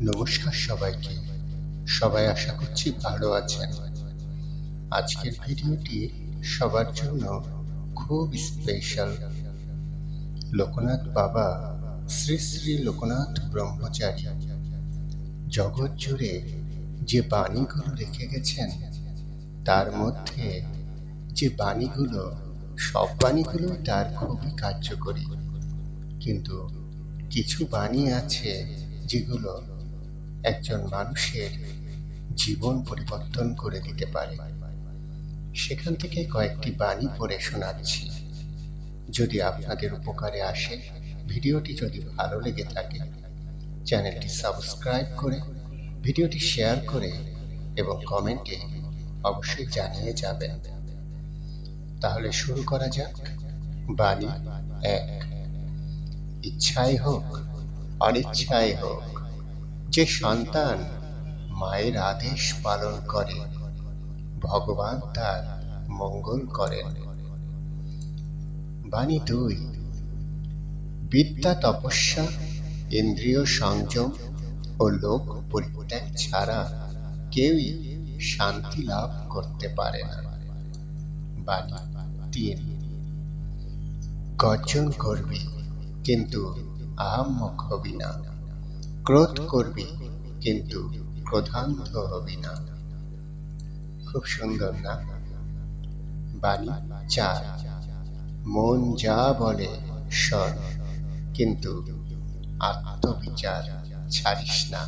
নমস্কার সবাইকে। সবাই আশা করছি ভালো আছেন। আজকের ভিডিওটি সবার জন্য খুব স্পেশাল লোকনাথ বাবা শ্রী শ্রী লোকনাথ ব্রহ্মচারী। জগৎ জুড়ে যে বাণীগুলো রেখে গেছেন, তার মধ্যে যে বাণীগুলো, সব বাণীগুলো তার খুবই কার্যকরী। কিন্তু কিছু বাণী আছে যেগুলো একজন মানুষের জীবন পরিবর্তন করে দিতে পারে। সেখান থেকে কয়েকটি বাণী পড়ে শোনাচ্ছি। যদি আপনাদের উপকারে আসে, ভিডিওটি যদি ভালো লেগে থাকে, চ্যানেলটি সাবস্ক্রাইব করে, ভিডিওটি শেয়ার করে এবং কমেন্টে অবশ্যই জানিয়ে যাবেন। তাহলে শুরু করা যাক। বাণী এক। ইচ্ছাই হোক, অনিচ্ছাই হোক, যে সন্তান মায়ের আদেশ পালন করে, ভগবান তার মঙ্গল করেন। বাণী দুই, বিদ্যা তপস্যা, ইন্দ্রিয় সংযম ও লোক পরিত্যাগ ছাড়া কেউই শান্তি লাভ করতে পারে না। বাণী তিন, গর্জন করবি। কিন্তু আহাম্মক হবি না। ক্রোধ করবি কিন্তু ক্রোধান্ধ হবি না। খুব সুন্দর না? বাণী চার। মন যা বলে শোন কিন্তু আত্মবিচার ছাড়িস না।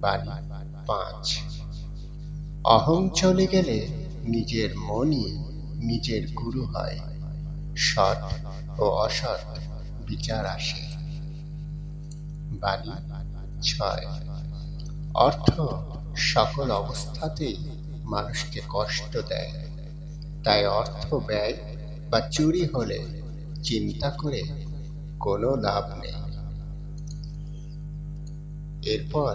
বাণী পাঁচ। অহং চলে গেলে নিজের মনই নিজের গুরু হয়। সৎ ও অসৎ বিচার আসে। বাণী ছয়। অর্থ সকল অবস্থাতেই মানুষকে কষ্ট দেয়। তাই অর্থ ব্যয় বা চুরি হলে চিন্তা করে কোনো লাভ নেই। এরপর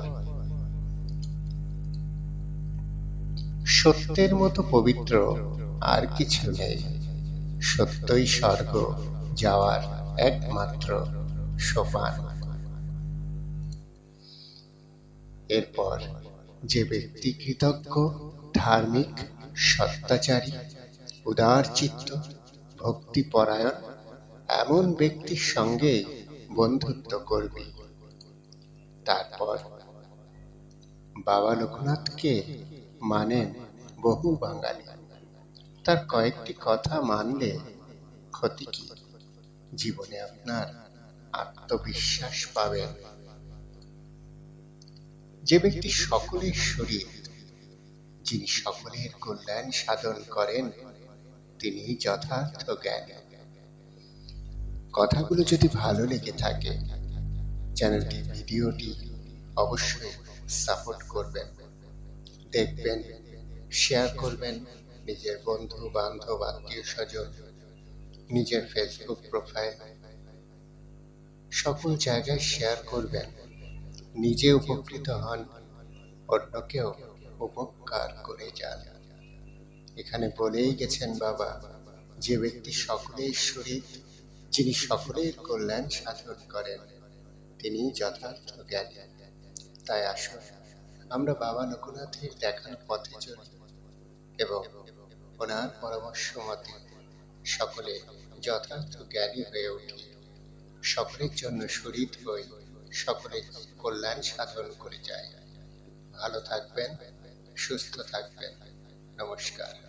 সত্যের মতো পবিত্র আর কিছু নেই। সত্যই স্বর্গ যাওয়ার একমাত্র সোপান। এরপর যে ব্যক্তি কৃতজ্ঞ, ধার্মিক, সত্যাচারী, উদার চিত্ত, ভক্তিপরায়ণ, এমন ব্যক্তির সঙ্গেই বন্ধুত্ব করবি, তারপর বাবা লোকনাথকে মানেন বহু বাঙালি। তার কয়েকটি কথা মানলে ক্ষতি কি? জীবনে আপনার আত্মবিশ্বাস পাবেন। যে ব্যক্তি সকলের শরীর, যিনি সকলের কল্যাণ সাধন করেন, তিনি যথার্থ জ্ঞান। কথাগুলো যদি ভালো লেগে থাকে, চ্যানেলটি, ভিডিওটি অবশ্যই সাপোর্ট করবেন। দেখবেন, শেয়ার করবেন নিজের বন্ধু বান্ধব আত্মীয় স্বজন নিজের ফেসবুক প্রোফাইল সকল জায়গায় শেয়ার করবেন। নিজে উপকৃত হন, অন্যকেও উপকার করে যান। এখানে বলেই গেছেন বাবা, যে ব্যক্তি সকলের শরীর, যিনি সকলের কল্যাণ সাধন করেন, তিনি যথার্থ জ্ঞানী। তাই আসুন, আমরা বাবা লোকনাথের দেখার পথে চলি। এবং ওনার পরামর্শ মতে সকলে যথার্থ জ্ঞানী হয়ে উঠি। সকলের জন্য শরীর হই, সকলের কল্যাণ সাধন করে যায় ভালো থাকবেন, সুস্থ থাকবেন। নমস্কার।